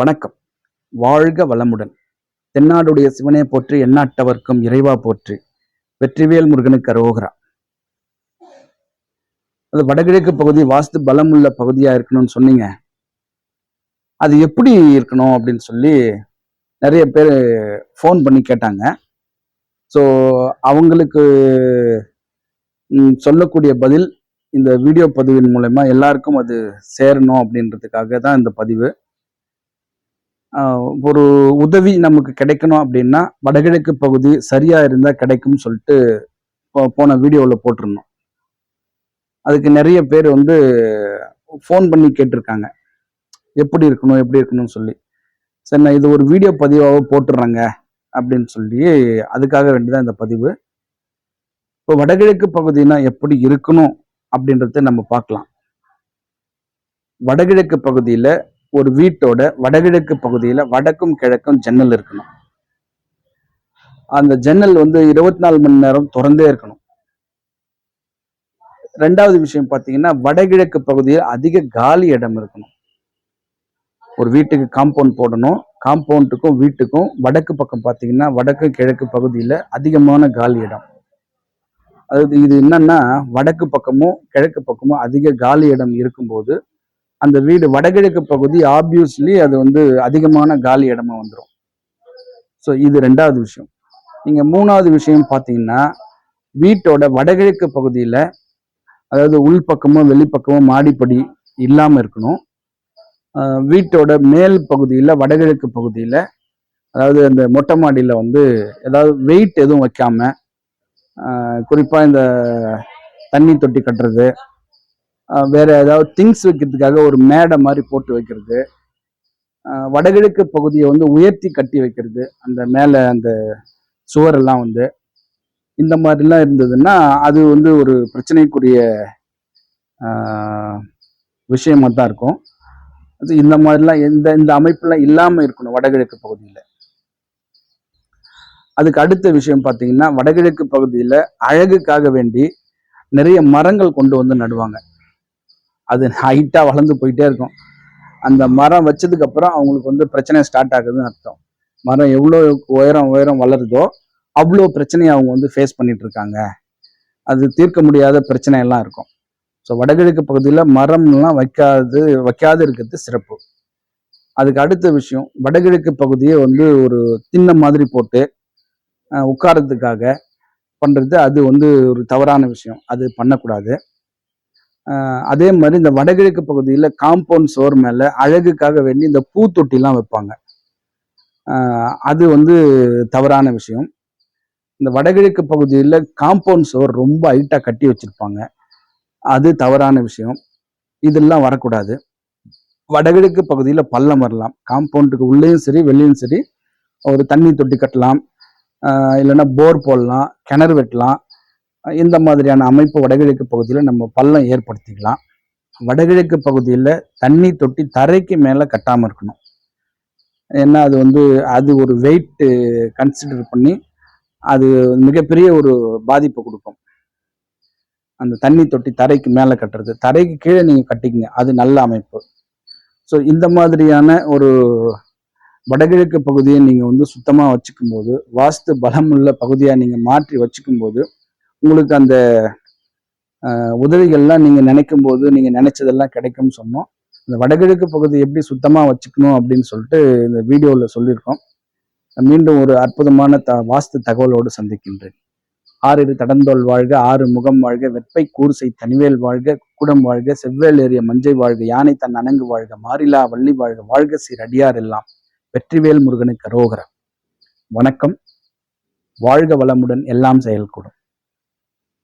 வணக்கம். வாழ்க வளமுடன். தென்னாடுடைய சிவனே போற்றி எண்ணாட்டவர்க்கும் இறைவா போற்றி. வெற்றிவேல் முருகனுக்கு அரோகரா. அது வடகிழக்கு பகுதி வாஸ்து பலம் உள்ள பகுதியா இருக்கணும்னு சொன்னீங்க. அது எப்படி இருக்கணும் அப்படின்னு சொல்லி நிறைய பேர் ஃபோன் பண்ணி கேட்டாங்க. ஸோ அவங்களுக்கு சொல்லக்கூடிய பதில் இந்த வீடியோ பதிவின் மூலயமா எல்லாருக்கும் அது சேரணும் அப்படின்றதுக்காக தான் இந்த பதிவு. ஒரு உதவி நமக்கு கிடைக்கணும் அப்படின்னா வடகிழக்கு பகுதி சரியா இருந்தா கிடைக்கும்னு சொல்லிட்டு போன வீடியோவில் போட்டிருந்தோம். அதுக்கு நிறைய பேர் வந்து ஃபோன் பண்ணி கேட்டிருக்காங்க. எப்படி இருக்கணும் எப்படி இருக்கணும்னு சொல்லி. சரி நான் இது ஒரு வீடியோ பதிவாக போட்டுடுறேங்க அப்படின்னு சொல்லி அதுக்காக வேண்டிதான் இந்த பதிவு. இப்போ வடகிழக்கு பகுதினா எப்படி இருக்கணும் அப்படின்றத நம்ம பார்க்கலாம். வடகிழக்கு பகுதியில் ஒரு வீட்டோட வடகிழக்கு பகுதியில் வடக்கும் கிழக்கும் ஜன்னல் இருக்கணும். அந்த ஜன்னல் வந்து இருபத்தி நாலு மணி நேரம் திறந்தே இருக்கணும். ரெண்டாவது விஷயம் பார்த்தீங்கன்னா வடகிழக்கு பகுதியில் அதிக காலி இடம் இருக்கணும். ஒரு வீட்டுக்கு காம்பவுண்ட் போடணும். காம்பவுண்டுக்கும் வீட்டுக்கும் வடக்கு பக்கம் பார்த்தீங்கன்னா வடக்கு கிழக்கு பகுதியில் அதிகமான காலி இடம். அதாவது இது என்னன்னா வடக்கு பக்கமும் கிழக்கு பக்கமும் அதிக காலி இடம் இருக்கும்போது அந்த வீடு வடகிழக்கு பகுதி ஆப்வியஸ்லி அது வந்து அதிகமான காலி இடமா வந்துடும் ஸோ இது ரெண்டாவது விஷயம். நீங்கள் மூணாவது விஷயம் பார்த்தீங்கன்னா வீட்டோட வடகிழக்கு பகுதியில் அதாவது உள்பக்கமோ வெளிப்பக்கமோ மாடிப்படி இல்லாமல் இருக்கணும். வீட்டோட மேல் பகுதியில் வடகிழக்கு பகுதியில் அதாவது அந்த மொட்டை மாடியில் வந்து ஏதாவது வெயிட் எதுவும் வைக்காம குறிப்பாக இந்த தண்ணி தொட்டி கட்டுறது வேற ஏதாவது திங்ஸ் வைக்கிறதுக்காக ஒரு மேடை மாதிரி போட்டு வைக்கிறது. வடகிழக்கு பகுதியை வந்து உயர்த்தி கட்டி வைக்கிறது. அந்த மேலே அந்த சுவரெல்லாம் வந்து இந்த மாதிரிலாம் இருந்ததுன்னா அது வந்து ஒரு பிரச்சனைக்குரிய விஷயமாக விஷயமா தான் இருக்கும். அது இந்த மாதிரிலாம் எந்த இந்த அமைப்புலாம் இல்லாமல் இருக்கணும் வடகிழக்கு பகுதியில். அதுக்கு அடுத்த விஷயம் பார்த்தீங்கன்னா வடகிழக்கு பகுதியில் அழகுக்காக வேண்டி நிறைய மரங்கள் கொண்டு வந்து நடுவாங்க. அது ஹைட்டாக வளர்ந்து போயிட்டே இருக்கும். அந்த மரம் வச்சதுக்கு அப்புறம் அவங்களுக்கு வந்து பிரச்சனை ஸ்டார்ட் ஆகுதுன்னு அர்த்தம். மரம் எவ்வளோ உயரம் உயரம் வளருதோ அவ்வளோ பிரச்சனையை அவங்க வந்து ஃபேஸ் பண்ணிட்டு இருக்காங்க. அது தீர்க்க முடியாத பிரச்சனை எல்லாம் இருக்கும். ஸோ வடகிழக்கு பகுதியில் மரம்லாம் வைக்காது வைக்காது இருக்கிறது சிறப்பு. அதுக்கு அடுத்த விஷயம் வடகிழக்கு பகுதியை வந்து ஒரு திண்ணை மாதிரி போட்டு உட்காரத்துக்காக பண்ணுறது அது வந்து ஒரு தவறான விஷயம். அது பண்ணக்கூடாது. அதே மாதிரி இந்த வடகிழக்கு பகுதியில் காம்பவுண்ட் சோர் மேலே அழகுக்காக வேண்டி இந்த பூத்தொட்டிலாம் வைப்பாங்க. அது வந்து தவறான விஷயம். இந்த வடகிழக்கு பகுதியில் காம்பவுண்ட் சோர் ரொம்ப ஹைட்டாக கட்டி வச்சுருப்பாங்க. அது தவறான விஷயம். இதெல்லாம் வரக்கூடாது. வடகிழக்கு பகுதியில் பள்ளம் வரலாம். காம்பவுண்டுக்கு உள்ளேயும் சரி வெளியும் சரி ஒரு தண்ணி தொட்டி கட்டலாம். இல்லைன்னா போர் போடலாம் கிணறு வெட்டலாம். இந்த மாதிரியான அமைப்பு வடகிழக்கு பகுதியில் நம்ம பள்ளம் ஏற்படுத்திக்கலாம். வடகிழக்கு பகுதியில் தண்ணி தொட்டி தரைக்கு மேலே கட்டாமல் இருக்கணும். ஏன்னா அது வந்து அது ஒரு வெயிட்டு கன்சிடர் பண்ணி அது மிகப்பெரிய ஒரு பாதிப்பை கொடுக்கும். அந்த தண்ணி தொட்டி தரைக்கு மேலே கட்டுறது. தரைக்கு கீழே நீங்கள் கட்டிக்கிங்க. அது நல்ல அமைப்பு. ஸோ இந்த மாதிரியான ஒரு வடகிழக்கு பகுதியை நீங்கள் வந்து சுத்தமாக வச்சுக்கும்போது வாஸ்து பலமுள்ள பகுதியாக நீங்கள் மாற்றி வச்சுக்கும்போது உங்களுக்கு அந்த உதவிகள்லாம் நீங்கள் நினைக்கும் போது நீங்கள் நினைச்சதெல்லாம் கிடைக்கும்னு சொன்னோம். இந்த வடகிழக்கு பகுதி எப்படி சுத்தமாக வச்சுக்கணும் அப்படின்னு சொல்லிட்டு இந்த வீடியோவில் சொல்லியிருக்கோம். மீண்டும் ஒரு அற்புதமான த வாஸ்து தகவலோடு சந்திக்கின்றேன். ஆறிரு தடந்தோல் வாழ்க ஆறு முகம் வாழ்க வெப்பை கூர்சை தனிவேல் வாழ்க குடம் வாழ்க செவ்வேல் ஏறிய மஞ்சை வாழ்க யானை தன் அணங்கு வாழ்க மாறிலா வள்ளி வாழ்க வாழ்க சீர் அடியார் எல்லாம். வெற்றிவேல் முருகனுக்கு ரோகரம் வணக்கம். வாழ்க வளமுடன் எல்லாம் செயல்கூடும்